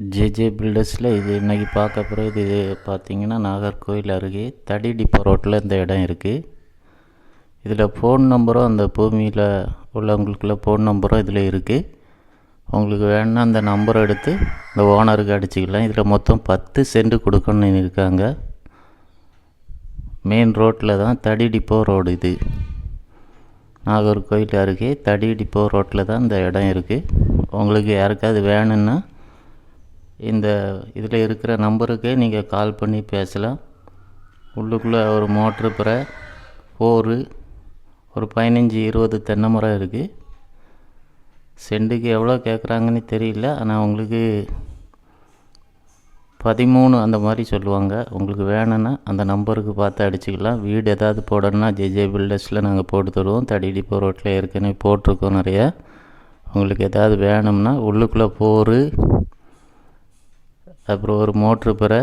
JJ பில்டர்ஸில் இது இன்றைக்கி பார்க்க போகிறது இது பார்த்திங்கன்னா நாகர்கோவில் அருகே தடி டிப்போ ரோட்டில் இந்த இடம் இருக்குது இதில் ஃபோன் நம்பரும் அந்த பூமியில் உள்ளவங்களுக்குள்ள ஃபோன் நம்பரும் இதில் இருக்குது உங்களுக்கு வேணும்னா அந்த நம்பரை எடுத்து இந்த ஓனருக்கு அடிச்சுக்கலாம். இதில் மொத்தம் பத்து சென்ட் கொடுக்கணும்னு இருக்காங்க மெயின் ரோட்டில் தான் தடி டிப்போ ரோடு இது. நாகர்கோவில் அருகே தடி டிப்போ ரோட்டில் தான் இந்த இடம் இருக்குது உங்களுக்கு யாருக்காவது வேணும்னா இந்த இதில் இருக்கிற நம்பருக்கு நீங்கள் கால் பண்ணி பேசலாம். உள்ளுக்குள்ளே ஒரு மோட்ரு பிற போரு ஒரு பதினஞ்சு இருபது தென்னை மரம் இருக்குது செண்டுக்கு எவ்வளோ கேட்குறாங்கன்னு தெரியல ஆனால் உங்களுக்கு பதிமூணு அந்த மாதிரி சொல்லுவாங்க. உங்களுக்கு வேணும்னா அந்த நம்பருக்கு பார்த்து அடிச்சுக்கலாம். வீடு ஏதாவது போடணும்னா ஜேஜே பில்டர்ஸில் நாங்கள் போட்டு தருவோம். தடிடிப்போ ரோட்டில் ஏற்கனவே போட்டிருக்கோம் நிறைய. உங்களுக்கு எதாவது வேணும்னா உள்ளுக்குள்ளே போர் அப்புறம் ஒரு மோட்ரு பிற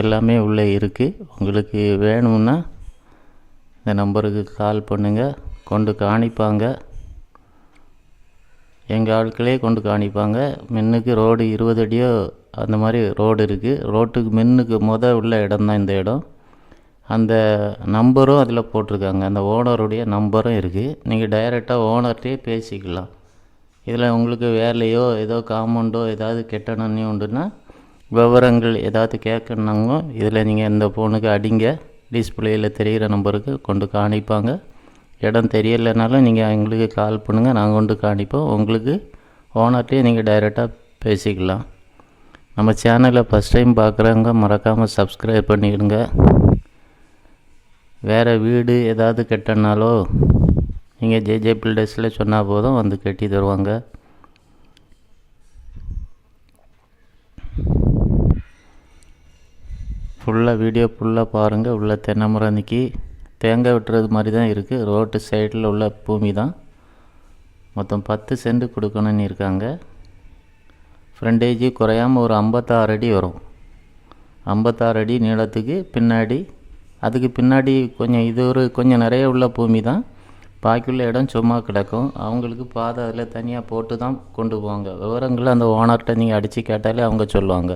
எல்லாமே உள்ளே இருக்குது உங்களுக்கு வேணும்னா இந்த நம்பருக்கு கால் பண்ணுங்கள் கொண்டு காணிப்பாங்க. எங்கள் ஆட்களே கொண்டு காணிப்பாங்க. மின்னுக்கு ரோடு இருபது அடியோ அந்த மாதிரி ரோடு இருக்குது ரோட்டுக்கு மின்னுக்கு முத உள்ள இடம் தான் இந்த இடம். அந்த நம்பரும் அதில் போட்டிருக்காங்க. அந்த ஓனருடைய நம்பரும் இருக்குது நீங்கள் டைரெக்டாக ஓனர்கிட்டே பேசிக்கலாம். இதில் உங்களுக்கு வேலையோ ஏதோ காமௌண்டோ ஏதாவது கெட்டணும்னு உண்டுன்னா விவரங்கள் ஏதாவது கேட்கணுங்க இதில் நீங்கள் இந்த ஃபோனுக்கு அடிங்க. டிஸ்பிளேயில் தெரிகிற நம்பருக்கு கொண்டு காணிப்பாங்க. இடம் தெரியலைனாலும் நீங்கள் எங்களுக்கு கால் பண்ணுங்கள் நாங்கள் கொண்டு காணிப்போம். உங்களுக்கு ஓனர்கிட்டே நீங்கள் டைரெக்டாக பேசிக்கலாம். நம்ம சேனலை ஃபஸ்ட் டைம் பார்க்குறவங்க மறக்காமல் சப்ஸ்கிரைப் பண்ணிவிடுங்க வேறு வீடு ஏதாவது கெட்டனாலோ நீங்கள் ஜேஜே பில்டர்ஸில் சொன்னால் போதும் வந்து கட்டி தருவாங்க. ஃபுல்லாக வீடியோ ஃபுல்லாக பாருங்கள் உள்ள தென்னை மரம் நிற்கி தேங்காய் வெட்டுறது மாதிரி தான் இருக்குது ரோட்டு சைடில் உள்ள பூமி தான். மொத்தம் பத்து சென்ட் கொடுக்கணும்னு இருக்காங்க. ஃப்ரண்டேஜ் குறையாமல் ஒரு ஐம்பத்தாறு அடி வரும். ஐம்பத்தாறு அடி நீளத்துக்கு பின்னாடி அதுக்கு பின்னாடி கொஞ்சம் இது ஒரு கொஞ்சம் நிறைய உள்ள பூமி தான். பாக்கியுள்ள இடம் சும்மா கிடக்கும். அவங்களுக்கு பாதை அதில் தனியாக போட்டு தான் கொண்டு போவாங்க. விவரங்களை அந்த ஓனர்கிட்ட நீங்கள் அடித்து கேட்டாலே அவங்க சொல்லுவாங்க.